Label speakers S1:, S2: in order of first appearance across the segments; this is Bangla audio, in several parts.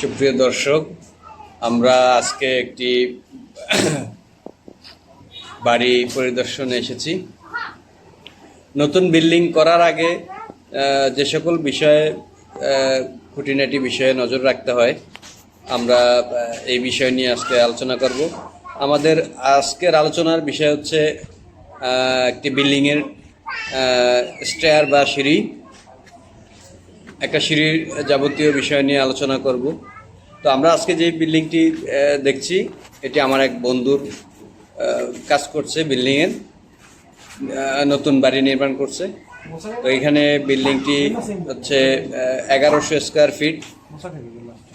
S1: সুপ্রিয় দর্শক, আমরা আজকে একটি বাড়ি পরিদর্শনে এসেছি। নতুন বিল্ডিং করার আগে যে সকল বিষয়ে খুঁটিনাটি বিষয়ে নজর রাখতে হয়, আমরা এই বিষয় নিয়ে আজকে আলোচনা করব। আমাদের আজকের আলোচনার বিষয় হচ্ছে একটি বিল্ডিংয়ের স্টেয়ার বা সিঁড়ি। একটা সিঁড়ির যাবতীয় বিষয় নিয়ে আলোচনা করব। তো আমরা আজকে যে বিল্ডিংটি দেখছি, এটি আমার এক বন্ধুর কাজ করছে বিল্ডিংয়ের নতুন বাড়ি নির্মাণ করছে। তো এখানে বিল্ডিংটি হচ্ছে এগারোশো স্কোয়ার ফিট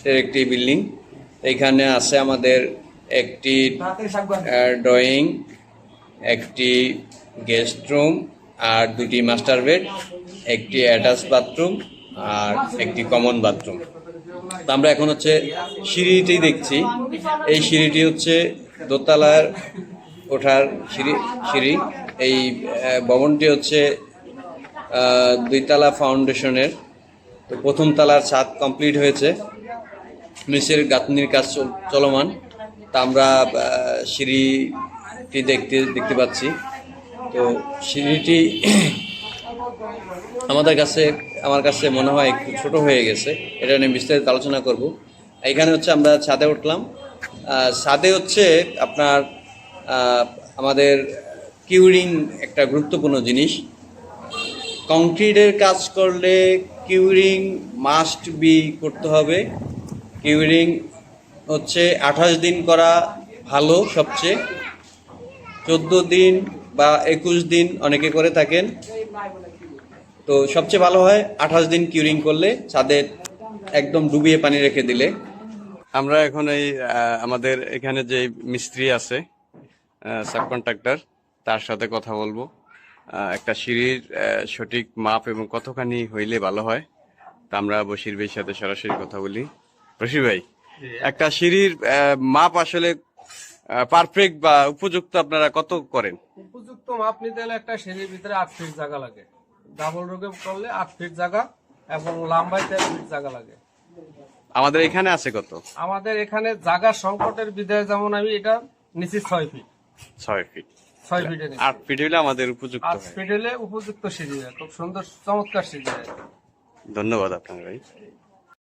S1: এর একটি বিল্ডিং। এখানে আছে আমাদের একটি ড্রয়িং, একটি গেস্ট রুম আর দুটি মাস্টার বেড, একটি অ্যাটাচ বাথরুম আর একটি কমন বাথরুম তো আমরা এখন হচ্ছে সিঁড়িটি দেখছি। এই সিঁড়িটি হচ্ছে দোতলার ওঠার সিঁড়ি সিঁড়ি। এই ভবনটি হচ্ছে দুইতলা ফাউন্ডেশনের তো প্রথম তলার ছাদ কমপ্লিট হয়েছে। নিচের গাঁথনির কাজ চল- চলমান। তা আমরা সিঁড়িটি দেখতে দেখতে পাচ্ছি। তো সিঁড়িটি আমাদের কাছে, আমার কাছে মনে হয় একটু ছোট হয়ে গেছে। এটা নিয়ে বিস্তারিত আলোচনা করব। এখানে হচ্ছে আমরা ছাদে উঠলাম। ছাদে হচ্ছে আপনার আমাদের কিউরিং একটা গুরুত্বপূর্ণ জিনিস। কংক্রিটের কাজ করলে কিউরিং মাস্ট বি করতে হবে। কিউরিং হচ্ছে আঠাশ দিন করা ভালো সবচেয়ে। চোদ্দ দিন বা একুশ দিন অনেকে করে থাকেন। তো সবচেয়ে ভালো হয় আঠাশ দিন কিউরিং করলে ছাদে একদম ডুবিয়ে পানি রেখে দিলে। আমরা এখন এই আহ, আমাদের এখানে যে মিস্ত্রি আছে সাব কন্ট্রাক্টর তার সাথে কথা বলব। একটা সিঁড়ির সঠিক মাপ এবং কতখানি হইলে ভালো হয় তা আমরা বশির ভাইয়ের সাথে সরাসরি কথা বলি। বশির ভাই একটা সিঁড়ির আহ, মাপ আসলে পারফেক্ট বা উপযুক্ত আপনারা কত করেন?
S2: উপযুক্ত মাপ নিতে হলে একটা সিঁড়ির ভিতরে আট ফিট জায়গা লাগে। ডাবল রোগে করলে আট ফিট জায়গা এবং লম্বায় তেরো ফিট জায়গা লাগে।
S1: আমাদের এখানে আছে কত?
S2: আমাদের এখানে জায়গা সংকটের বিধায় যেমন আমি এটা নিচে ছয় ফিট
S1: ছয় ফিট
S2: ছয় ফিটে
S1: আট ফিট হলে আমাদের উপযুক্ত
S2: আট ফিট হলে উপযুক্ত সিঁড়ি হয়। খুব সুন্দর চমৎকার সিঁড়ি হয়।
S1: ধন্যবাদ আপনার ভাই।